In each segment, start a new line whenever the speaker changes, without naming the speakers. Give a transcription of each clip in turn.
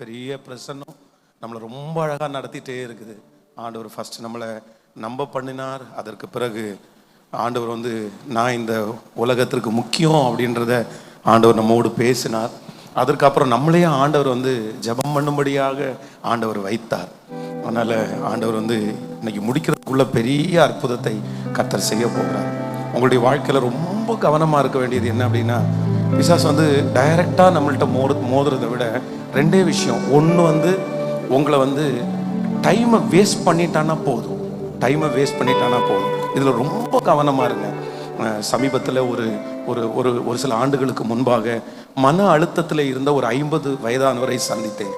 பெரிய பிரசன்னம் நம்மளை ரொம்ப அழகாக நடத்திட்டே இருக்குது. ஆண்டவர் ஃபர்ஸ்ட் நம்மளை நம்ப பண்ணினார். அதற்கு பிறகு ஆண்டவர் வந்து நான் இந்த உலகத்திற்கு முக்கியம் அப்படின்றத ஆண்டவர் நம்மோடு பேசினார். அதற்கப்புறம் நம்மளையே ஆண்டவர் வந்து ஜெபம் பண்ணும்படியாக ஆண்டவர் வைத்தார். அதனால் ஆண்டவர் வந்து இன்னைக்கு முடிக்கிறதுக்குள்ள பெரிய அற்புதத்தை கத்தர் செய்ய போகிறார். உங்களுடைய வாழ்க்கையில் ரொம்ப கவனமாக இருக்க வேண்டியது என்ன அப்படின்னா பிசாஸ் வந்து டைரெக்டாக நம்மள்கிட்ட மோது மோதுறதை விட ரெண்டே விஷயம். ஒன்று வந்து உங்களை வந்து டைமை வேஸ்ட் பண்ணிட்டானா போதும். டைமை வேஸ்ட் பண்ணிட்டானா போதும். இதில் ரொம்ப கவனமாக இருங்க. சமீபத்தில் ஒரு ஒரு ஒரு ஒரு சில ஆண்டுகளுக்கு முன்பாக மன அழுத்தத்தில் இருந்த ஒரு ஐம்பது வயதானவரை சந்தித்தேன்.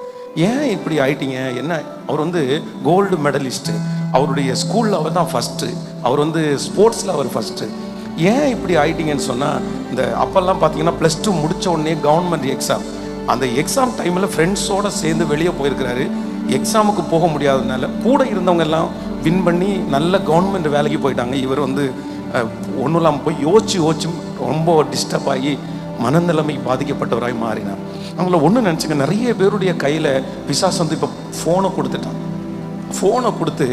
ஏன் இப்படி ஆயிட்டீங்க? என்ன? அவர் வந்து கோல்டு மெடலிஸ்ட்டு அவருடைய ஸ்கூலில் அவர் தான் ஃபஸ்ட்டு அவர் வந்து ஸ்போர்ட்ஸில் அவர் ஃபஸ்ட்டு ஏன் இப்படி ஆயிட்டீங்கன்னு சொன்னால் இந்த அப்போல்லாம் பார்த்தீங்கன்னா ப்ளஸ் டூ முடித்த உடனே கவர்மெண்ட் எக்ஸாம் அந்த எக்ஸாம் டைமில் ஃப்ரெண்ட்ஸோடு சேர்ந்து வெளியே போயிருக்கிறாரு. எக்ஸாமுக்கு போக முடியாததுனால கூட இருந்தவங்க எல்லாம் வின் பண்ணி நல்ல கவர்மெண்ட் வேலைக்கு போயிட்டாங்க. இவர் வந்து ஒன்றும் இல்லாமல் போய் யோசிச்சு யோசிச்சு ரொம்ப டிஸ்டர்ப் ஆகி மனநிலைமை பாதிக்கப்பட்டவராய் மாறினார். அவங்கள ஒன்று நினச்சிங்க நிறைய பேருடைய கையில் பிசாஸ் வந்து இப்போ ஃபோனை கொடுத்துட்டான். ஃபோனை கொடுத்து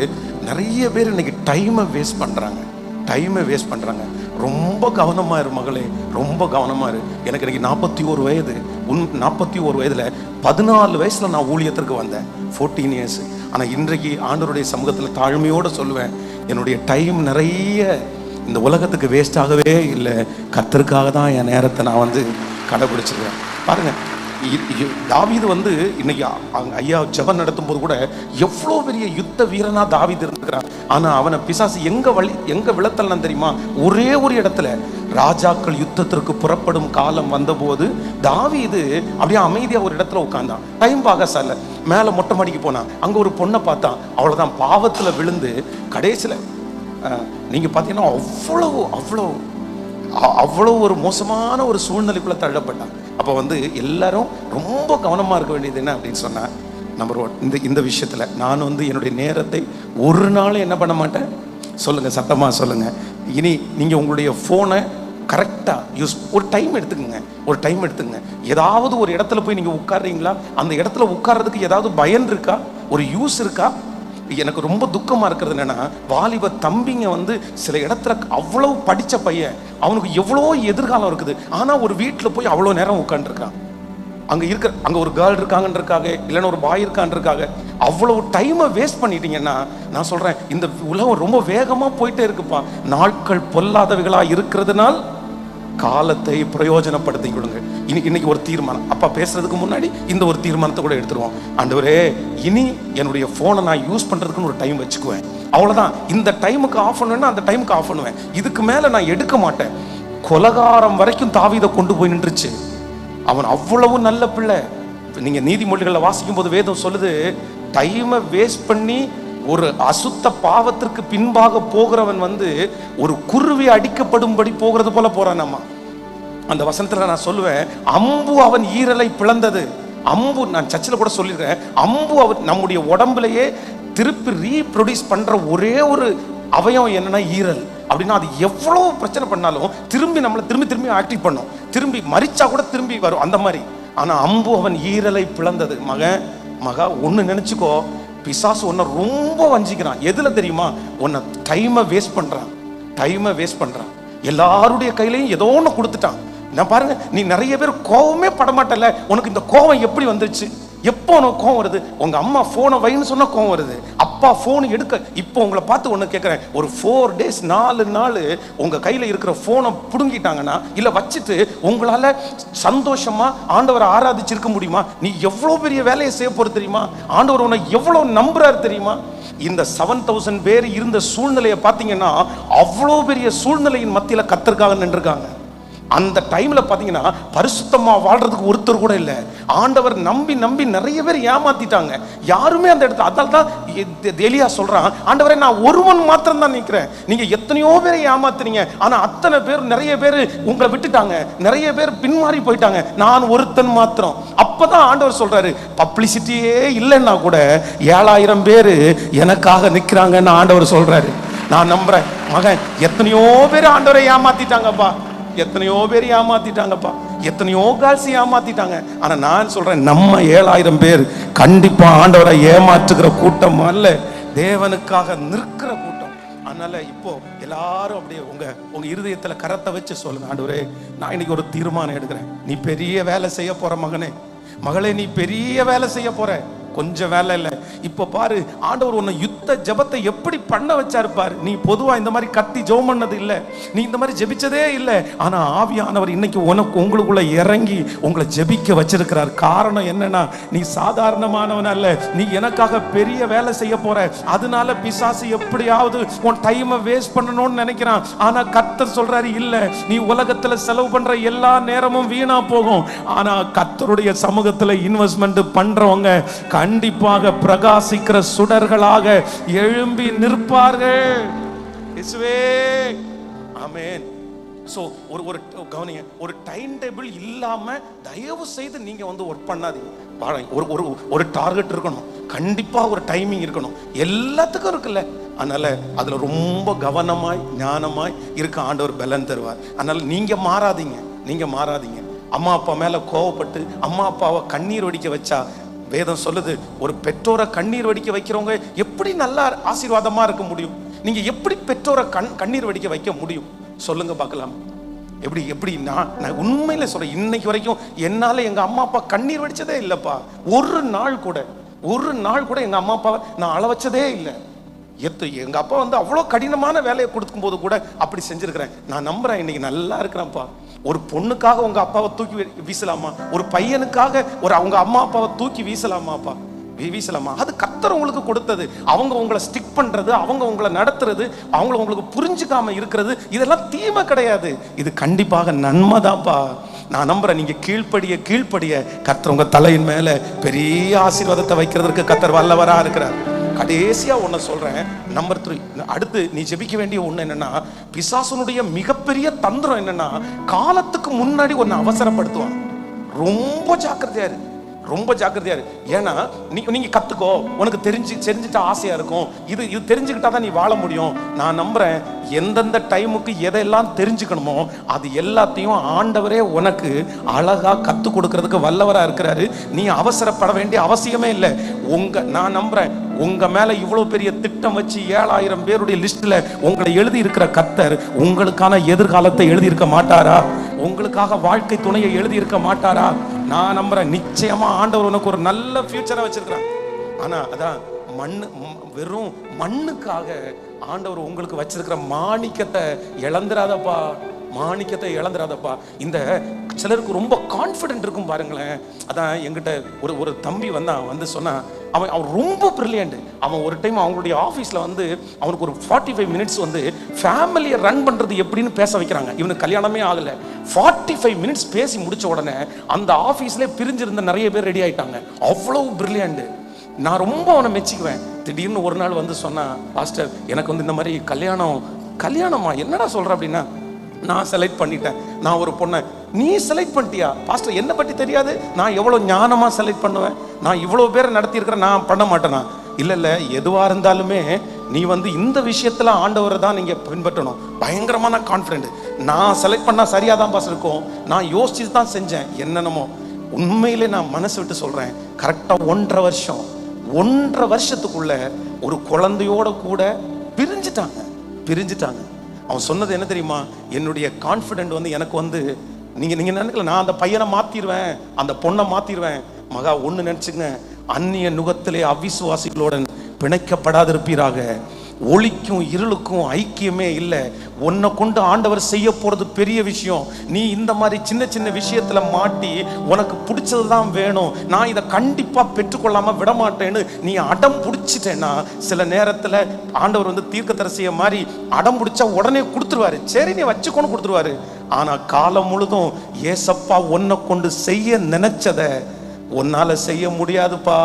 நிறைய பேர் இன்னைக்கு டைமை வேஸ்ட் பண்ணுறாங்க டைமை வேஸ்ட் பண்ணுறாங்க ரொம்ப கவனமாக இரு மகளே ரொம்ப கவனமாக இரு எனக்கு இன்னைக்கு நாற்பத்தி ஒரு வயது. உன் நாற்பத்தி ஒரு வயதில் பதினாலு வயசில் நான் ஊழியத்திற்கு வந்தேன். ஃபோர்டீன் இயர்ஸ் ஆனால் இன்றைக்கு ஆண்டவருடைய சமூகத்தில் தாழ்மையோடு சொல்லுவேன் என்னுடைய டைம் நிறைய இந்த உலகத்துக்கு வேஸ்ட் ஆகவே இல்லை. கத்தருக்காக தான் என் நேரத்தை நான் வந்து கடைபிடிச்சிருக்கேன். பாருங்கள் தாவீது வந்து இன்னைக்கு ஐயா ஜெபம் நடத்தும் போது கூட எவ்வளோ பெரிய யுத்த வீரனா தாவீது இருந்திருக்கிறான். ஆனா அவனை பிசாசு எங்க வழி எங்க விளத்தலாம் தெரியுமா? ஒரே ஒரு இடத்துல. ராஜாக்கள் யுத்தத்திற்கு புறப்படும் காலம் வந்தபோது தாவீது அப்படியே அமைதியாக ஒரு இடத்துல உட்காந்தான் டைம் பார்க்க சார்ல மேலே மொட்டை மாடிக்கு போனான். அங்கே ஒரு பொண்ணை பார்த்தான். அவ்வளோதான் பாவத்தில் விழுந்து கடைசியில் நீங்கள் பார்த்தீங்கன்னா அவ்வளோ அவ்வளோ அவ்வளோ ஒரு மோசமான ஒரு சூழ்நிலைக்குள்ளே தள்ளப்பட்டான். அப்போ வந்து எல்லாரும் ரொம்ப கவனமாக இருக்க வேண்டியது என்ன அப்படின்னு சொன்னால் நம்பர் ஒன் இந்த இந்த விஷயத்தில் நான் வந்து என்னுடைய நேரத்தை ஒரு நாள் என்ன பண்ண மாட்டேன்? சொல்லுங்கள் சத்தமாக சொல்லுங்கள் இனி நீங்கள் உங்களுடைய ஃபோனை கரெக்டாக யூஸ் ஒரு டைம் எடுத்துக்கங்க ஒரு டைம் எடுத்துக்கங்க. ஏதாவது ஒரு இடத்துல போய் நீங்கள் உட்கார்றீங்களா? அந்த இடத்துல உட்கார்றதுக்கு ஏதாவது பயன் இருக்கா? ஒரு யூஸ் இருக்கா? எனக்கு ரொம்ப துக்கமா இருக்கிறது என்னன்னா வாலிப தம்பிங்க வந்து சில இடத்துல அவ்வளவு படிச்ச பையன் அவனுக்கு எவ்வளோ எதிர்காலம் இருக்குது. ஆனா ஒரு வீட்டில் போய் அவ்வளோ நேரம் உட்காந்துருக்கான் அங்க இருக்க அங்க ஒரு கேர்ள் இருக்காங்கன்றக்காக இல்லைன்னா ஒரு பாய் இருக்கான்றக்காக அவ்வளவு டைமை வேஸ்ட் பண்ணிட்டீங்கன்னா நான் சொல்றேன் இந்த உலகம் ரொம்ப வேகமா போயிட்டே இருக்குப்பா. நாட்கள் பொல்லாதவைகளா இருக்கிறதுனால் காலத்தை பிரயோஜனப்படுத்தி கொடுங்க. இன்னைக்கு இன்னைக்கு ஒரு தீர்மானம். அப்பா பேசுறதுக்கு முன்னாடி இந்த ஒரு தீர்மானத்தை கூட எடுத்துருவோம். ஆண்டவரே இனி என்னுடைய ஃபோனை நான் யூஸ் பண்றதுக்குன்னு ஒரு டைம் வச்சுக்குவேன். அவ்வளோதான் இந்த டைமுக்கு ஆஃப் பண்ணுவேன்னா அந்த டைமுக்கு ஆஃப் பண்ணுவேன். இதுக்கு மேலே நான் எடுக்க மாட்டேன். கொலகாரம் வரைக்கும் தாவீதை கொண்டு போய் நின்றுச்சு. அவன் அவ்வளவு நல்ல பிள்ளை. நீங்கள் நீதிமொழிகளில் வாசிக்கும் போது வேதம் சொல்லுது டைமை வேஸ்ட் பண்ணி ஒரு அசுத்த பாவத்திற்கு பின்பாக போகிறவன் வந்து ஒரு குருவி அடிக்கப்படும்படி போகிறது போல போறான் அம்மா. அந்த வசனத்துல நான் சொல்லுவேன் அம்பு அவன் ஈரலை பிளந்தது. அம்பு நான் சர்ச்சில் கூட சொல்லியிருக்கேன் அம்பு அவன் நம்முடைய உடம்புலயே திருப்பி ரீப்ரொடியூஸ் பண்ற ஒரே ஒரு அவயம் என்னன்னா ஈரல். அப்படின்னா அது எவ்வளவு பிரச்சனை பண்ணாலும் திரும்பி நம்மளை திரும்பி திரும்பி ஆக்டிவ் பண்ணும். திரும்பி மறிச்சா கூட திரும்பி வரும். அந்த மாதிரி. ஆனா அம்பு அவன் ஈரலை பிளந்தது. மகன் மகா ஒன்று நினைச்சுக்கோ பிசாசு உன்னை ரொம்ப வஞ்சிக்கிறான். எதில் தெரியுமா? உன்னை டைமை வேஸ்ட் பண்ணுறான் டைமை வேஸ்ட் பண்ணுறான் எல்லாருடைய கையிலையும் ஏதோ ஒன்று கொடுத்துட்டான். நான் பாருங்க நீ நிறைய பேர் கோவமே படமாட்டல உனக்கு இந்த கோவம் எப்படி வந்துருச்சு? எப்போ உனக்கு கோவம் வருது? உங்க அம்மா போனை வைன்னு சொன்னால் கோவம் வருது. அப்பா போன் எடுக்க இப்போ உங்களை பார்த்து ஒன்று கேட்குறேன் ஒரு ஃபோர் டேஸ் நாலு நாள் உங்க கையில இருக்கிற போனை பிடுங்கிட்டாங்கன்னா இல்ல வச்சுட்டு உங்களால சந்தோஷமா ஆண்டவரை ஆராதிச்சிருக்க முடியுமா? நீ எவ்வளோ பெரிய வேலையை செய்ய போறது தெரியுமா? ஆண்டவர் உன்னை எவ்வளோ நம்புறாரு தெரியுமா? இந்த செவன் தௌசண்ட் பேர் இருந்த சூழ்நிலையை பார்த்தீங்கன்னா அவ்வளோ பெரிய சூழ்நிலையின் மத்தியில் கத்தருக்காக நின்றுருக்காங்க. அந்த டைம்ல பாத்தீங்கன்னா பரிசுத்தமா வாழ்றதுக்கு ஒருத்தர் கூட இல்லை. ஆண்டவர் நம்பி நம்பி நிறைய பேர் ஏமாத்திட்டாங்க. யாருமே அந்த இடத்துல அதால் தான் எ- எலியா சொல்றான் ஆண்டவரை நான் ஒருவன் மாத்திரம் தான் நிற்கிறேன். நீங்க எத்தனையோ பேரை ஏமாத்துறீங்க ஆனா அத்தனை பேர் நிறைய பேர் உங்களை விட்டுட்டாங்க. நிறைய பேர் பின்மாறி போயிட்டாங்க. நான் ஒருத்தன் மாத்திரம். அப்பதான் ஆண்டவர் சொல்றாரு பப்ளிசிட்டியே இல்லைன்னா கூட ஏழாயிரம் பேர் எனக்காக நிற்கிறாங்கன்னு ஆண்டவர் சொல்றாரு. நான் நம்புறேன். மகன் எத்தனையோ பேர் ஆண்டவரை ஏமாத்திட்டாங்கப்பா. எத்தனையோ பேர் ஏமாத்திட்டாங்கப்பா. எத்தனையோ கால்சி ஏமாத்திட்டாங்க. ஆனா நான் சொல்றேன் நம்ம ஏழாயிரம் பேர் கண்டிப்பா ஆண்டவரை ஏமாற்றுகிற கூட்டம் அல்ல. தேவனுக்காக நிற்கிற கூட்டம். அதனால இப்போ எல்லாரும் அப்படியே உங்க உங்க இருதயத்துல கரத்தை வச்சு சொல்லுங்க ஆண்டவரே நான் இன்னைக்கு ஒரு தீர்மானம் எடுக்கிறேன். நீ பெரிய வேலை செய்ய போற மகனே. மகளே நீ பெரிய வேலை செய்ய போற. கொஞ்சம் வேலை இல்லை. இப்போ பாரு ஆண்டவர் உன்னை யுத்த ஜெபத்தை எப்படி பண்ண வச்சாரு பாரு. நீ பொதுவா இந்த மாதிரி கத்தி ஜெபம் பண்ணது இல்லை. நீ இந்த மாதிரி ஜெபிச்சதே இல்லை. ஆனால் ஆவியானவர் இன்னைக்கு உனக்கு உங்களுக்குள்ள இறங்கி உங்களை ஜெபிக்க வச்சிருக்கிறார். காரணம் என்னன்னா நீ சாதாரணமானவன் அல்ல. நீ எனக்காக பெரிய வேலை செய்ய போற. அதனால பிசாசு எப்படியாவது உன் டைமை வேஸ்ட் பண்ணணும்னு நினைக்கிறான். ஆனா கர்த்தர் சொல்றாரு இல்லை நீ உலகத்துல செலவு பண்ற எல்லா நேரமும் வீணா போகும். ஆனா கர்த்தருடைய சமூகத்துல இன்வெஸ்ட்மெண்ட் பண்றவங்க கண்டிப்பாக பிரகாசிக்கிற சுடர்களாக எழும்பி நிற்பார்கள். இயேசுவே ஆமென். ஸோ ஒரு ஒரு கவனிங்க ஒரு டைம் டேபிள் இல்லாம தயவு செய்து நீங்க வந்து ஒர்க் பண்ணாதீங்க. ஒரு ஒரு ஒரு டார்கெட் இருக்கணும். கண்டிப்பா ஒரு டைமிங் இருக்கணும். எல்லாத்துக்கும் இருக்குல்ல. அதனால அதுல ரொம்ப கவனமாய் ஞானமாய் இருக்க ஆண்டவர் பலன் தருவார். அதனால நீங்க மாறாதீங்க. நீங்க மாறாதீங்க. அம்மா அப்பா மேல கோவப்பட்டு அம்மா அப்பாவை கண்ணீர் வடிக்க வச்சா வேதம் சொல்லுது ஒரு பெற்றோரை கண்ணீர் வடிக்க வைக்கிறவங்க எப்படி நல்லா ஆசீர்வாதமாக இருக்க முடியும்? நீங்கள் எப்படி பெற்றோரை கண் கண்ணீர் வடிக்க வைக்க முடியும்? சொல்லுங்க பார்க்கலாம். எப்படி எப்படி நான் நான் உண்மையில் சொல்கிறேன் இன்னைக்கு வரைக்கும் என்னால் எங்கள் அம்மா அப்பா கண்ணீர் வடித்ததே இல்லைப்பா. ஒரு நாள் கூட ஒரு நாள் கூட எங்கள் அம்மா அப்பாவை நான் அளவச்சதே இல்லை. எத்து எங்கள் அப்பா வந்து அவ்வளோ கடினமான வேலையை கொடுக்கும் போது கூட அப்படி செஞ்சுருக்கிறேன். நான் நம்புறேன் இன்னைக்கு நல்லா இருக்கிறேன்ப்பா. ஒரு பொண்ணுக்காக உங்கள் அப்பாவை தூக்கி வீசலாமா? ஒரு பையனுக்காக ஒரு அவங்க அம்மா அப்பாவை தூக்கி வீசலாமாப்பா? வீ- வீசலாமா? அது கத்தர் உங்களுக்கு கொடுத்தது. அவங்க உங்களை ஸ்டிக் பண்ணுறது அவங்க உங்களை நடத்துறது அவங்கள உங்களுக்கு புரிஞ்சுக்காம இருக்கிறது இதெல்லாம் தீமை கிடையாது. இது கண்டிப்பாக நன்மைதான்ப்பா நான் நம்புறேன் நீங்க கீழ்ப்படிய கீழ்ப்படிய கத்தர் உங்க தலையின் மேல பெரிய ஆசீர்வாதத்தை வைக்கிறதுக்கு கத்தர் வல்லவரா இருக்கிறார். கடைசியா ஒண்ணு சொல்றேன். நம்பர் த்ரீ அடுத்து நீ ஜெபிக்க வேண்டிய ஒண்ணு என்னன்னா பிசாசனுடைய மிகப்பெரிய தந்திரம் என்னன்னா காலத்துக்கு முன்னாடி ஒன்னு அவசரப்படுத்துவான். ரொம்ப ஜாக்கிரதையா இருக்கு ரொம்ப ஜாக்கிரதையா இரு. ஏன்னா நீ நீங்க கத்துக்கோ. உனக்கு தெரிஞ்சு தெரிஞ்சுட்டா ஆசையா இருக்கும். இது இது தெரிஞ்சுக்கிட்டா தான் நீ வாழ முடியும். நான் நம்புறேன் எந்தெந்த டைமுக்கு எதெல்லாம் தெரிஞ்சுக்கணுமோ அது எல்லாத்தையும் ஆண்டவரே உனக்கு அழகா கத்து கொடுக்கறதுக்கு வல்லவரா இருக்கிறாரு. நீ அவசரப்பட வேண்டிய அவசியமே இல்லை. உங்க நான் நம்புறேன் உங்க மேல இவ்வளவு பெரிய திட்டம் வச்சு ஏழாயிரம் பேருடைய லிஸ்ட்ல உங்களை எழுதி இருக்கிற கத்தர் உங்களுக்கான எதிர்காலத்தை எழுதி இருக்க மாட்டாரா? உங்களுக்காக வாழ்க்கை துணையை எழுதி இருக்க மாட்டாரா? நான் நம்புறேன் நிச்சயமா ஆண்டவர் உனக்கு ஒரு நல்ல ஃபியூச்சரை வச்சிருக்கிறான் ஆனா அதான் மண்ணு வெறும் மண்ணுக்காக ஆண்டவர் உங்களுக்கு வச்சிருக்கிற மாணிக்கத்தை இழந்துராதப்பா மாணிக்கத்தை இழந்துடாதப்பா இந்த சிலருக்கு ரொம்ப கான்ஃபிடென்ட் இருக்கும் பாருங்களேன். அதான் எங்கிட்ட ஒரு ஒரு தம்பி வந்தான் வந்து சொன்னான் அவன் அவன் ரொம்ப ப்ரில்லியண்ட் அவன் ஒரு டைம் அவங்களுடைய ஆஃபீஸில் வந்து அவனுக்கு ஒரு ஃபார்ட்டி ஃபைவ் மினிட்ஸ் வந்து ஃபேமிலியை ரன் பண்ணுறது எப்படின்னு பேச வைக்கிறாங்க. இவனுக்கு கல்யாணமே ஆகலை. ஃபார்ட்டி ஃபைவ் மினிட்ஸ் பேசி முடிச்ச உடனே அந்த ஆஃபீஸ்லேயே பிரிஞ்சிருந்த நிறைய பேர் ரெடி ஆயிட்டாங்க. அவ்வளோ பிரில்லியண்ட் நான் ரொம்ப அவனை மெச்சிக்குவேன். திடீர்னு ஒரு நாள் வந்து சொன்னான் பாஸ்டர் எனக்கு வந்து இந்த மாதிரி கல்யாணம் கல்யாணமா? என்னடா சொல்கிற அப்படின்னா நான் செலக்ட் பண்ணிட்டேன். நான் ஒரு பொண்ணை. நீ செலக்ட் பண்ணிட்டியா? பாஸ்டர் என்ன பற்றி தெரியாது? நான் எவ்வளோ ஞானமாக செலக்ட் பண்ணுவேன்? நான் இவ்வளோ பேரை நடத்தியிருக்கிறேன் நான் பண்ண மாட்டேனா? இல்லை இல்லை எதுவாக இருந்தாலுமே நீ வந்து இந்த விஷயத்தில் ஆண்டவரை தான் நீங்கள் பின்பற்றணும். பயங்கரமான கான்ஃபிடென்ட் நான் செலக்ட் பண்ணால் சரியாக தான் பாஸ் இருக்கும். நான் யோசிச்சு தான் செஞ்சேன். என்னென்னமோ. உண்மையிலே நான் மனசு விட்டு சொல்கிறேன் கரெக்டாக ஒன்றரை வருஷம். ஒன்றரை வருஷத்துக்குள்ள ஒரு குழந்தையோட கூட பிரிஞ்சுட்டாங்க. பிரிஞ்சுட்டாங்க. அவன் சொன்னது என்ன தெரியுமா? என்னுடைய கான்ஃபிடென்ட் வந்து எனக்கு வந்து நீங்கள் நீங்கள் நினைக்கல நான் அந்த பையனை மாற்றிடுவேன் அந்த பொண்ணை மாற்றிடுவேன் மகா ஒன்று நினச்சிங்க அந்நிய நுகத்திலே அவிசுவாசிகளுடன் பிணைக்கப்படாதிருப்பீராக. ஒளிக்கும் இருளுக்கும் ஐக்கியமே இல்லை. உன்னை கொண்டு ஆண்டவர் செய்ய போகிறது பெரிய விஷயம். நீ இந்த மாதிரி சின்ன சின்ன விஷயத்தில் மாட்டி உனக்கு பிடிச்சது தான் வேணும். நான் இதை கண்டிப்பாக பெற்றுக்கொள்ளாமல் விட மாட்டேன்னு நீ அடம் பிடிச்சிட்டேன்னா சில நேரத்தில் ஆண்டவர் வந்து தீர்க்கதரிசிய மாதிரி அடம் பிடிச்சா உடனே கொடுத்துருவாரு. சரி நீ வச்சுக்கொண்டு கொடுத்துருவாரு. ஆனால் காலம் முழுதும் ஏசப்பா உன்னை கொண்டு செய்ய நினைச்சதை உன்னால் செய்ய முடியாதுப்பா.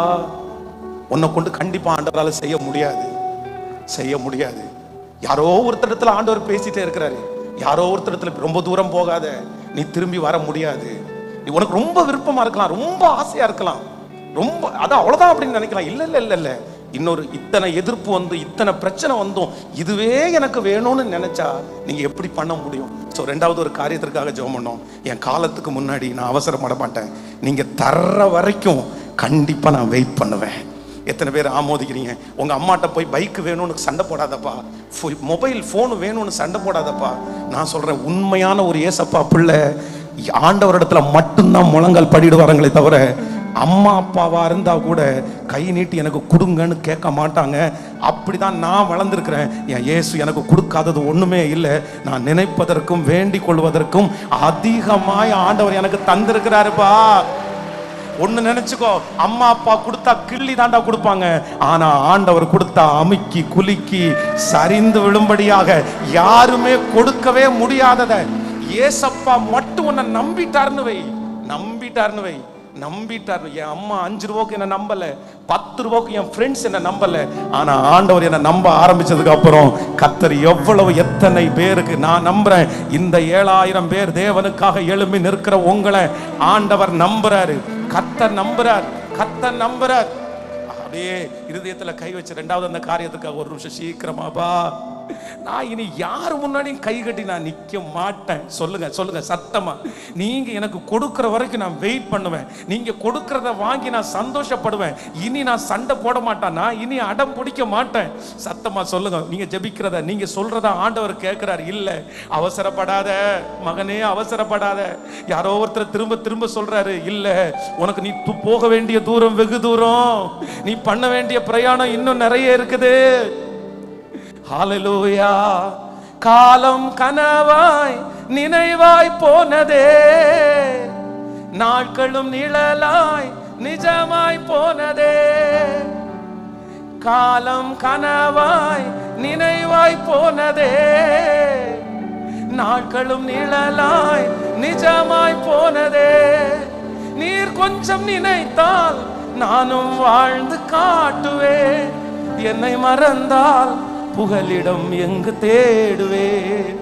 உன்னை கொண்டு கண்டிப்பாக ஆண்டவரால் செய்ய முடியாது. செய்ய முடியாது. யாரோ ஒருத்தரத்துல ஆண்டவர் பேசிட்டே இருக்கிறாரு. யாரோ ஒருத்தரத்துல ரொம்ப தூரம் போகாத. நீ திரும்பி வர முடியாது. நீ உனக்கு ரொம்ப விருப்பமா இருக்கலாம். ரொம்ப ஆசையா இருக்கலாம். ரொம்ப அதான் அவ்வளவுதான் அப்படின்னு நினைக்கலாம். இல்ல இல்ல இல்ல இல்ல. இன்னொரு இத்தனை எதிர்ப்பு வந்து இத்தனை பிரச்சனை வந்தும் இதுவே எனக்கு வேணும்னு நினைச்சா நீங்க எப்படி பண்ண முடியும்? ஸோ ரெண்டாவது ஒரு காரியத்திற்காக ஜெபம் பண்ணோம். என் காலத்துக்கு முன்னாடி நான் அவசரப்பட மாட்டேன். நீங்க தர்ற வரைக்கும் கண்டிப்பா நான் வெயிட் பண்ணுவேன். எத்தனை பேர் ஆமோதிக்கிறீங்க? உங்க அம்மாட்ட போய் பைக் வேணும்னு சண்டை போடாதப்பா. மொபைல் ஃபோன் வேணும்னு சண்டை போடாதப்பா. நான் சொல்றேன் உண்மையான ஒரு ஏசப்பா பிள்ளை ஆண்டவரிடத்துல மட்டும்தான் முழங்கால் படிடுவாருங்களே தவிர அம்மா அப்பாவா இருந்தா கூட கை நீட்டி எனக்கு கொடுங்கன்னு கேட்க மாட்டாங்க. அப்படிதான் நான் வளர்ந்துருக்கிறேன். என் இயேசு எனக்கு கொடுக்காதது ஒண்ணுமே இல்லை. நான் நினைப்பதற்கும் வேண்டிக் கொள்வதற்கும் அதிகமாய் ஆண்டவர் எனக்கு தந்திருக்கிறாருப்பா. ஒன்று நினைச்சுக்கோ அம்மா அப்பா கொடுத்தா கிள்ளி தாண்டா கொடுப்பாங்க. ஆனா ஆண்டவர் கொடுத்தா அமுக்கி குலுக்கி சரிந்து விழும்படியாக யாருமே கொடுக்கவே முடியாதத. ஏசப்பா மட்டும் உன்னை நம்பிட்டாருன்னு வை. நம்பிட்டாருன்னு வை. நம்பிட்டார் என் அம்மா அஞ்சு ரூபாய்க்கு என்ன நம்பல. பத்து ரூபாய்க்கு என் ஃப்ரெண்ட்ஸ் என்ன நம்பல. ஆனா ஆண்டவர் என்ன நம்ப ஆரம்பிச்சதுக்கு அப்புறம் கத்தர் எவ்வளவு எத்தனை பேருக்கு நான் நம்புறேன். இந்த ஏழாயிரம் பேர் தேவனுக்காக எழும்பி நிற்கிற உங்களை ஆண்டவர் நம்புறாரு. கத்தர் நம்புறார் கத்தர் நம்புறார். அப்படியே இருதயத்துல கை வச்சு ரெண்டாவது அந்த காரியத்துக்காக ஒரு நிமிஷம் சீக்கிரமாப்பா. நான் இனி யார் முன்னாடியும் கை கட்டி நான் நிக்க மாட்டேன். சொல்லுங்க சொல்லுங்க சத்தமா. நீங்க எனக்கு கொடுக்குற வரைக்கும் நான் வெயிட் பண்ணுவேன். நீங்க கொடுக்கறத வாங்கி நான் சந்தோஷப்படுவேன். இனி நான் சண்டை போட மாட்டேன். நான் இனி அடம் பிடிக்க மாட்டேன். சத்தமா சொல்லுங்க. நீங்க ஜெபிக்கிறத நீங்க சொல்றத ஆண்டவர் கேட்கிறார். இல்ல அவசரப்படாத. மகனே அவசரப்படாத. யாரோ ஒருத்தர் திரும்ப திரும்ப சொல்றாரு. இல்ல உனக்கு நீ போக வேண்டிய தூரம் வெகு தூரம். நீ பண்ண வேண்டிய பிரயாணம் இன்னும் நிறைய இருக்குது. ஹாலலூயா காலம் கனவாய் நினைவாய் போனதே. நாட்களும் நிழலாய் நிஜமாய் போனதே. காலம் கனவாய் நினைவாய் போனதே. நாட்களும் நிழலாய் நிஜமாய் போனதே. நீர் கொஞ்சம் நினைத்தால் நானும் வாழ்ந்து காட்டுவேன். என்னை மறந்தால் புகலிடம் எங்கு தேடுவேன்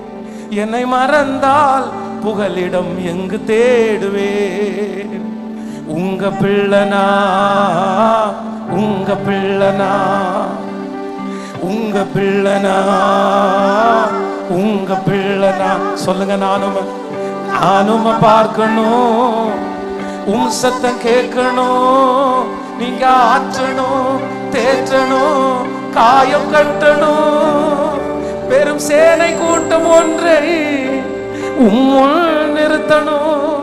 என்னை மறந்தால் புகலிடம் எங்கு தேடுவேன் உங்க பிள்ளனா? உங்க பிள்ளனா? உங்க பிள்ளனா? உங்க பிள்ளனா? சொல்லுங்க நானும் நானும் பார்க்கணும். உம் சத்தம் கேட்கணும். நீங்க ஆற்றணும் தேற்றணும். காயம் கட்டணும். பெரும் சேனை கூட்டம் ஒன்றை உம்முள் நிறுத்தணும்.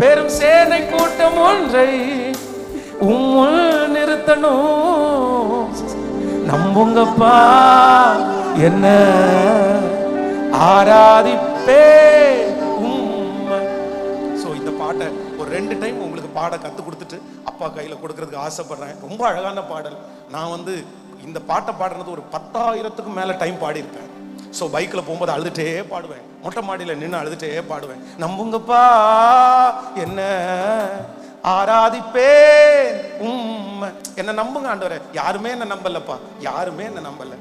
பெரும் சேனை கூட்டம் ஒன்றை உம்முள் நிறுத்தணும். நம்புங்கப்பா என்ன ஆராதிப்பே ஸோ இந்த பாட்டை ஒரு ரெண்டு டைம் உங்களுக்கு பாட கற்றுக் கொடுத்துட்டு அப்பா கையில் கொடுக்கறதுக்கு ஆசைப்படுறேன். ரொம்ப அழகான பாடல். நான் வந்து இந்த பாட்டை பாடுறது ஒரு பத்தாயிரத்துக்கும் மேலே டைம் பாடியிருப்பேன். ஸோ பைக்கில் போகும்போது அழுதுட்டே பாடுவேன். மொட்டை மாடியில் நின்று அழுதுட்டே பாடுவேன். நம்புங்கப்பா என்ன ஆராதிப்பே உம்மை. என்ன நம்புங்க ஆண்டவரே. யாருமே என்ன நம்பலப்பா. யாருமே என்ன நம்பல.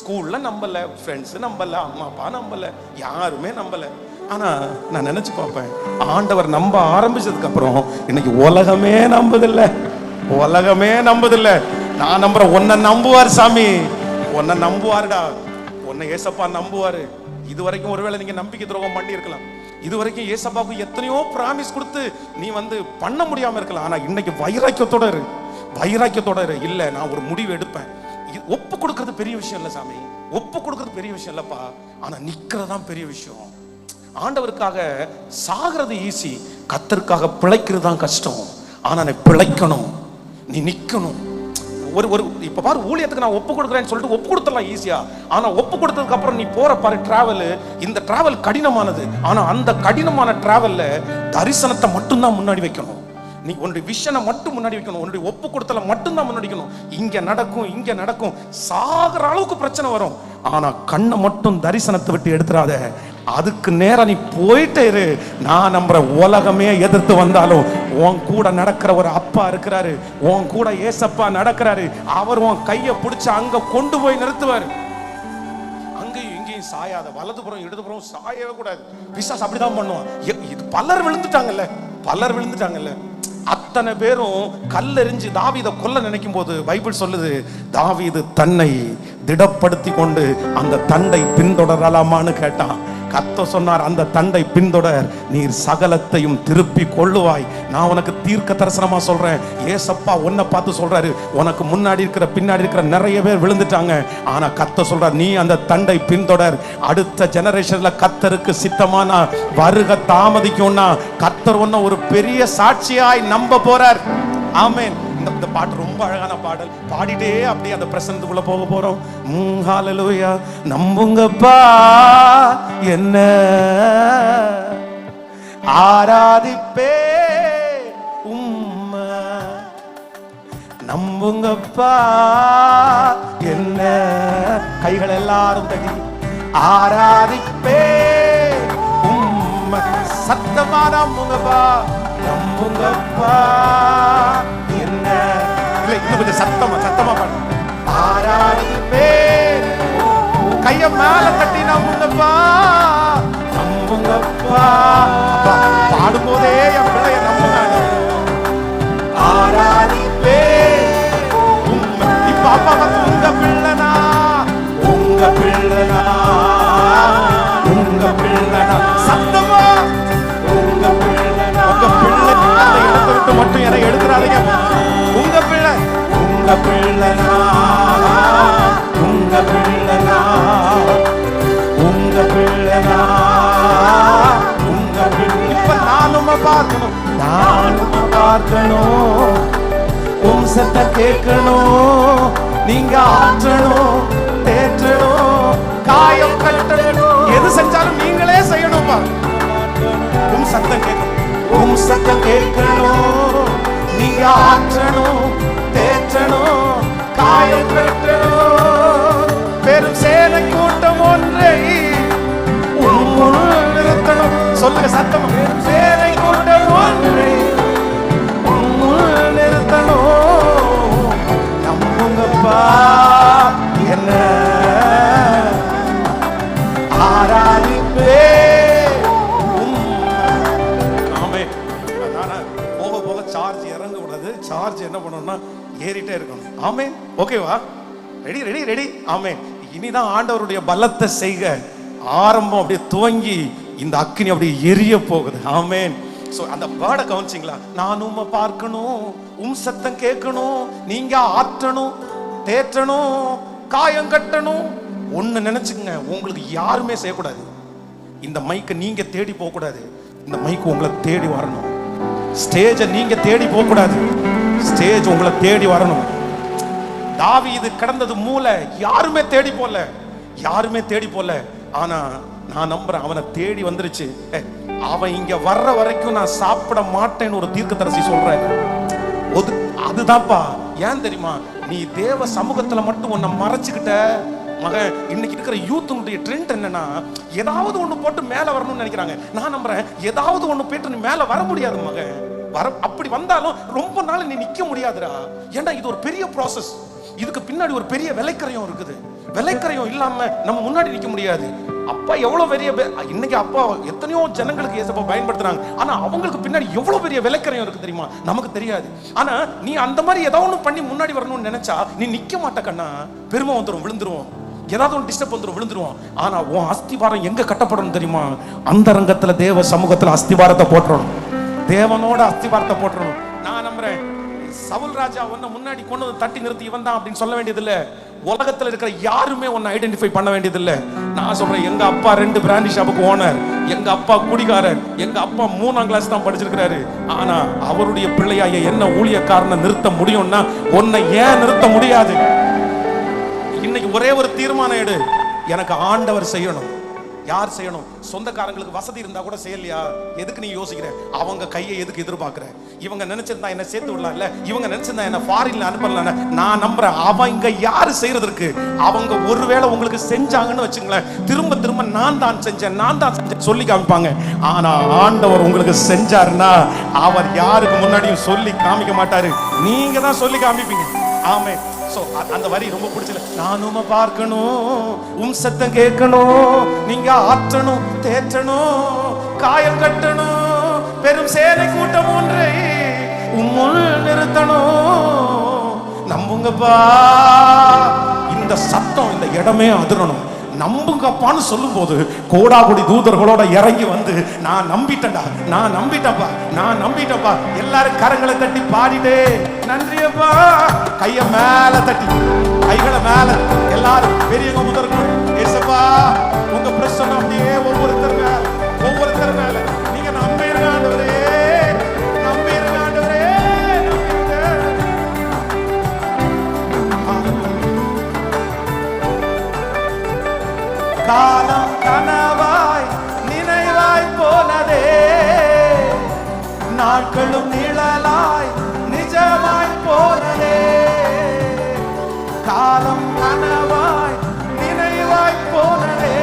ஸ்கூல்ல நம்பல ஃப்ரெண்ட்ஸ் நம்பல அம்மா அப்பா நம்பல. யாருமே நம்பல. ஆனா நான் நினைச்சு பார்ப்பேன். ஆண்டவர் நம்ப ஆரம்பிச்சதுக்கு அப்புறம் இன்னைக்கு உலகமே நம்புதில்ல. உலகமே நம்புதில்ல. நான் நம்புறேன் உன்னை நம்புவார் சாமி. உன்னை நம்புவாருடா. உன்னை ஏசப்பா நம்புவாரு. இது வரைக்கும் ஒருவேளை நீங்க நம்பிக்கை துரோகம் பண்ணி இருக்கலாம் இது வரைக்கும் ஏசப்பாவுக்கு எத்தனையோ ப்ராமிஸ் கொடுத்து நீ வந்து பண்ண முடியாம இருக்கலாம். ஆனா இன்னைக்கு வைராக்கியத்தோட இரு. வைராக்கியத்தோட இரு. இல்ல நான் ஒரு முடிவு எடுப்பேன். இது ஒப்பு கொடுக்கறது பெரிய விஷயம் இல்லை சாமி. ஒப்பு கொடுக்கறது பெரிய விஷயம் இல்லப்பா. ஆனா நிக்கிறதான் பெரிய விஷயம். ஆண்டவருக்காக சாகிறது ஈஸி கத்தருக்காக பிழைக்கிறது தான் கஷ்டம். ஆனா நீ பிழைக்கணும். நீ நிக்கணும். ஒரு ஒரு இப்ப பாரு ஊழியத்துக்கு நான் ஒப்பு கொடுக்குறேன்னு சொல்லிட்டு ஒப்பு கொடுத்துடலாம் ஈஸியா ஆனா ஒப்பு கொடுத்ததுக்கு அப்புறம் நீ போற பாரு டிராவல் இந்த டிராவல் கடினமானது. ஆனா அந்த கடினமான டிராவல்ல தரிசனத்தை மட்டும்தான் முன்னாடி வைக்கணும். நீ உன்னுடைய விஷனை மட்டும் முன்னாடி வைக்கணும். உன்னுடைய ஒப்பு கொடுத்தல மட்டும்தான் முன்னாடி வைக்கணும். இங்க நடக்கும் இங்க நடக்கும். சாகிற அளவுக்கு பிரச்சனை வரும். ஆனா கண்ணை மட்டும் தரிசனத்தை விட்டு எடுத்துடாத. அதுக்கு நேரம் நீ போயிட்டே இரு. நான் நம்புற உலகமே எதிர்த்து வந்தாலும் உன் கூட நடக்கிற ஒரு அப்பா இருக்கிறாரு. உன் கூட ஏசப்பா நடக்கிறாரு. அவர் உன் கையை பிடிச்சி அங்க கொண்டு போய் நிறுத்துவாரு. அங்கேயும் இங்கேயும் சாயாத வலதுபுறம் இடதுபுறம் சாயவே கூடாது. பிசாஸ் அப்படிதான் பண்ணுவான். எ- இது பலர் விழுந்துட்டாங்கல்ல? பலர் விழுந்துட்டாங்கல்ல? அத்தனை பேரும் கல்லெறிஞ்சு தாவீதை கொல்ல நினைக்கும் போது பைபிள் சொல்லுது தாவீது தன்னை திடப்படுத்தி கொண்டு அந்த தண்டை பின்தொடரலாமான்னு கேட்டான். கத்த சொன்னார் அந்த தண்டை பின்தொடர் நீர் சகலத்தையும் திருப்பி கொள்ளுவாய். நான் உனக்கு தீர்க்க தரிசனமா சொல்றேன். ஏசப்பா உன்னை பார்த்து சொல்றாரு உனக்கு முன்னாடி இருக்கிற பின்னாடி இருக்கிற நிறைய பேர் விழுந்துட்டாங்க. ஆனா கத்த சொல்றார் நீ அந்த தண்டை பின்தொடர். அடுத்த ஜெனரேஷன்ல கத்தருக்கு சித்தமானா வருக தாமதிக்கும்னா கத்தர் ஒன்ன ஒரு பெரிய சாட்சியாய் நம்ப போறார். ஆமேன். இந்த பாட்டு ரொம்ப அழகான பாடல். பாடிட்டே அப்படியே அந்த பிரசனத்துக்குள்ள போக போறோம். ஹாலலூயா நம்புங்கப்பா என்ன? ஆராதிப்பே உம்மா. நம்புங்கப்பா என்ன? கைகள் எல்லாரும் தட்டி. ஆராதிப்பே உம்மா. சத்தமா நம்புங்கப்பா. நம்புங்கப்பா. இன்னும் கொஞ்சம் சத்தமா சத்தமா பாடு. ஆராதிப்பே கைய மேல தட்டி நம்புங்கப்பா. நம்புங்கப்பா. அப்பா, பாடும்போதே என் பிள்ளைய நம்புங்க ஆராதி உம்மை. இப்ப அப்பா வந்து உங்க பிள்ளைனா? உங்க பிள்ளைனா? உங்க பிள்ளைனா? சத்தமா? உங்க பிள்ளைனா? உங்க பிள்ளை மட்டும் என்னை எடுக்கிறாதீங்க. உங்க பிள்ளை உங்க பிள்ளைனா உங்க பிள்ளைனா உங்க பிள்ளைனா உங்க பிள்ளை. நானும் பார்க்கணும். நானும் பார்க்கணும். உம் சத்த கேட்கணும். நீங்க ஆற்றணும் தேற்றணும் காயம் கட்டணும். எது செஞ்சாலும் நீங்களே செய்யணும்பா உம் சத்தம் கேட்கணும் சத்தம் கேட்கணும். நீங்க ஆற்றணும். தேற்றணும் காயம் கட்டணும் பெரும் சேனை கூட்டம் ஒன்றை உம்முள் நிறுத்தணும். சொல்லுங்க சத்தம். பெரும் சேனை கூட்டம் ஒன்றை உம்முள் நிறுத்தணும் நம்புங்கப்பா என்ன? ஆராதிப்பே. ஆமே அதனால போக போக சார்ஜ் இறங்க கூடாது. சார்ஜ் என்ன பண்ணணும்னா ஏறிட்டே இருக்கணும். ஆமே ஓகேவா ரெடி ரெடி ரெடி ஆமே இனிதான் ஆண்டவருடைய பலத்தை செய்க. ஆரம்பம் அப்படியே துவங்கி இந்த அக்கினி அப்படியே எரிய போகுது. ஆமேன். ஸோ அந்த வேர்டை கவனிச்சிங்களா? நான் உம்மை பார்க்கணும். உம் சத்தம் கேட்கணும். நீங்க ஆற்றணும். தேற்றணும். காயம் கட்டணும். ஒன்று நினைச்சுக்கங்க. உங்களுக்கு யாருமே செய்யக்கூடாது. இந்த மைக்கை நீங்க தேடி போகக்கூடாது. இந்த மைக்கு உங்களை தேடி வரணும். ஸ்டேஜை நீங்க தேடி போகக்கூடாது. ஸ்டேஜ் உங்களை தேடி வரணும். தாவி இது கிடந்தது மூளை. யாருமே தேடி போல. யாருமே தேடி போல. ஆனா நான் நம்புறேன் அவனை தேடி வந்துருச்சு. ஏ, அவன் இங்க வர்ற வரைக்கும் நான் சாப்பிட மாட்டேன்னு ஒரு தீர்க்கதரிசி சொல்றேன் ஒது அதுதான்ப்பா. ஏன் தெரியுமா? நீ தேவ சமூகத்துல மட்டும் உன்னை மறைச்சுக்கிட்ட. மகன் இன்னைக்கு இருக்கிற யூத்துடைய ட்ரெண்ட் என்னன்னா ஏதாவது ஒண்ணு போட்டு மேல வரணும்னு நினைக்கிறாங்க. நான் நம்புறேன் ஏதாவது ஒண்ணு போயிட்டு நீ மேல வர முடியாது மகன். வர அப்படி வந்தாலும் ரொம்ப நாள் நீ நிக்க முடியாதுடா. ஏன்டா இது ஒரு பெரிய ப்ராசஸ் இதுக்கு பின்னாடி ஒரு பெரிய விலைக்கரையும் இருக்குது. விலைக்கரையும் இல்லாம நம்ம முன்னாடி நிக்க முடியாது. அப்பா எவ்வளவு பெரிய பே- இன்னைக்கு அப்பா எத்தனையோ ஜனங்களுக்கு ஏசப்பா பயன்படுத்துறாங்க. ஆனா அவங்களுக்கு பின்னாடி எவ்வளவு பெரிய விலைக்கரையும் இருக்கு தெரியுமா? நமக்கு தெரியாது. ஆனா நீ அந்த மாதிரி ஏதாவது ஒண்ணு பண்ணி முன்னாடி வரணும்னு நினைச்சா நீ நிக்க மாட்ட கண்ணா. பெருமை வந்துடும் விழுந்துருவோம். ஏதாவது ஒன்று டிஸ்டர்ப் வந்துடும் விழுந்துருவோம். ஆனா உன் அஸ்திவாரம் எங்க கட்டப்படணும் தெரியுமா? அந்த ரங்கத்துல தேவ சமூகத்துல அஸ்திவாரத்தை போட்டுறணும் தேவனோட அஸ்திபாரத்தை போட்டுறணும் நான் நம்புறேன் சவுல் ராஜா உன்னை முன்னாடி கொண்டு வந்து தட்டி நிறுத்தி இவன் தான் அப்படின்னு சொல்ல வேண்டியதில்லை. உலகத்துல இருக்கிற யாருமே உன்னை ஐடென்டிஃபை பண்ண வேண்டியதில்லை. நான் சொல்றேன் எங்க அப்பா ரெண்டு பிராண்டி ஷாப்புக்கு ஓனர் எங்க அப்பா குடிகாரர் எங்க அப்பா மூணாம் கிளாஸ் தான் படிச்சிருக்கிறாரு. ஆனா அவருடைய பிள்ளையாய என்ன ஊழியக்காரனை நிறுத்த முடியும்னா உன்னை ஏன் நிறுத்த முடியாது? இன்னைக்கு ஒரே ஒரு தீர்மானம் எடு. எனக்கு ஆண்டவர் செய்யணும். யார் செய்யணும்? சொந்தக்காரங்களுக்கு வசதி இருந்தா கூட செய்யலையா? எதுக்கு நீ யோசிக்கிற? அவங்க கையை எதுக்கு எதிர்பார்க்கிற? இவங்க நினைச்சிருந்தா என்ன சேர்த்து விடலாம் இல்ல? இவங்க நினைச்சிருந்தா என்ன ஃபாரின்ல அனுப்பலாம்ல? நான் நம்புறேன். அவங்க யாரு செய்யறதுக்கு? அவங்க ஒருவேளை உங்களுக்கு செஞ்சாங்கன்னு வச்சுங்களேன். திரும்ப திரும்ப நான் தான் செஞ்சேன். நான் தான் செஞ்சேன். சொல்லி காமிப்பாங்க. ஆனா ஆண்டவர் உங்களுக்கு செஞ்சாருன்னா அவர் யாருக்கு முன்னாடியும் சொல்லி காமிக்க மாட்டாரு. நீங்க தான் சொல்லி காமிப்பீங்க. ஆமே சோ அந்த வரி ரொம்ப பிடிச்சல. நான் உம்மை பார்க்கணும் உம் சத்தம் கேட்கணும் நீங்க ஆற்றணும் தேற்றணும் காயம் கட்டணும் பெரும் சேனை கூட்டம் ஒன்றை உம்முள் நிறுத்தணும். நம்புங்கப்பா இந்த சத்தம் இந்த இடமே அதிரணும். நம்புங்கப்பான்னு சொல்லும்போது கோடாகுடி தூதர்களோட இறங்கி வந்து நான் நம்பிட்டேன்டா நான் நம்பிட்டப்பா நான் நம்பிட்டப்பா எல்லாரும் கரங்களை தட்டி பாடிட்டே நன்றியப்பா கைய மேல தட்டி கைகளை மேல எல்லாரும் பெரியவங்க முதற்கொண்டு ஏசப்பா உங்க பிரச்சனை அப்படியே ஒவ்வொருத்தர் காலம் கனவாய் நினைவாய் போனதே. நாட்களும் நிழலாய் நிஜமாய் போனதே. காலம் கனவாய் நினைவாய் போனதே.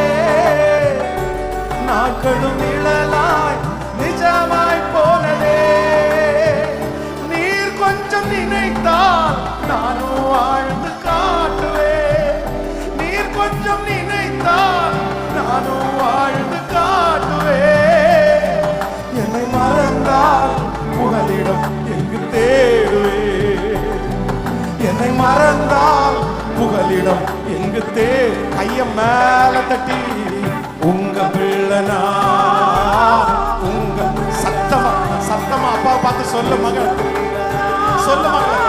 நாட்களும் நிழலாய் மறந்தால் புகலிடம் எங்கு தே கைய மேல தட்டி உங்க பிள்ளனா? உங்க சத்தமா சத்தமா அப்பா பார்த்து சொல்லு மகள் சொல்லு மகள்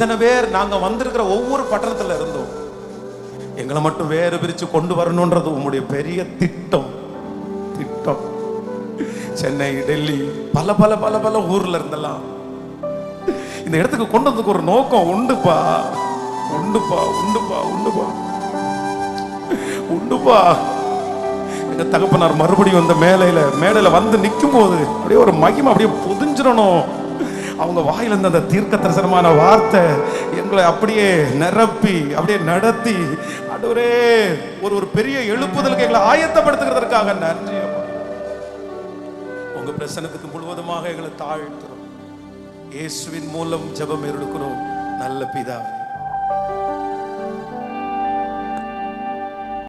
இத்தனை பேர் நாங்கள் வந்திருக்கிற ஒவ்வொரு பட்டணத்தில் இருந்தோம். எங்களை மட்டும் வேறு பிரித்து கொண்டு வரணுன்றது உங்களுடைய பெரிய திட்டம். திட்டம். சென்னை டெல்லி பல பல பல பல ஊரில் இருந்தெல்லாம். இந்த இடத்துக்கு கொண்டு வந்ததுக்கு ஒரு நோக்கம் உண்டுப்பா. உண்டுப்பா உண்டுப்பா உண்டுப்பா. உண்டுப்பா. எங்க தகப்பனார் மறுபடியும் அந்த மேலையில மேடையில வந்து நிற்கும் போது அப்படியே ஒரு மகிமை அப்படியே புதிஞ்சிடணும். அவங்க வாயிலிருந்து அந்த தீர்க்க தரிசனமான வார்த்தை எங்களை அப்படியே நிரப்பி அப்படியே நடத்தி ஆண்டவரே ஒரு ஒரு பெரிய எழுப்புதலுக்கு எங்களை ஆயத்தப்படுத்துகிறதற்காக நன்றி உங்க பிரசனத்துக்கு முழுவதுமாக எங்களை தாழ்த்துறோம். இயேசுவின் மூலம் ஜெபம் எடுக்கிறோம் நல்ல பிதாவே.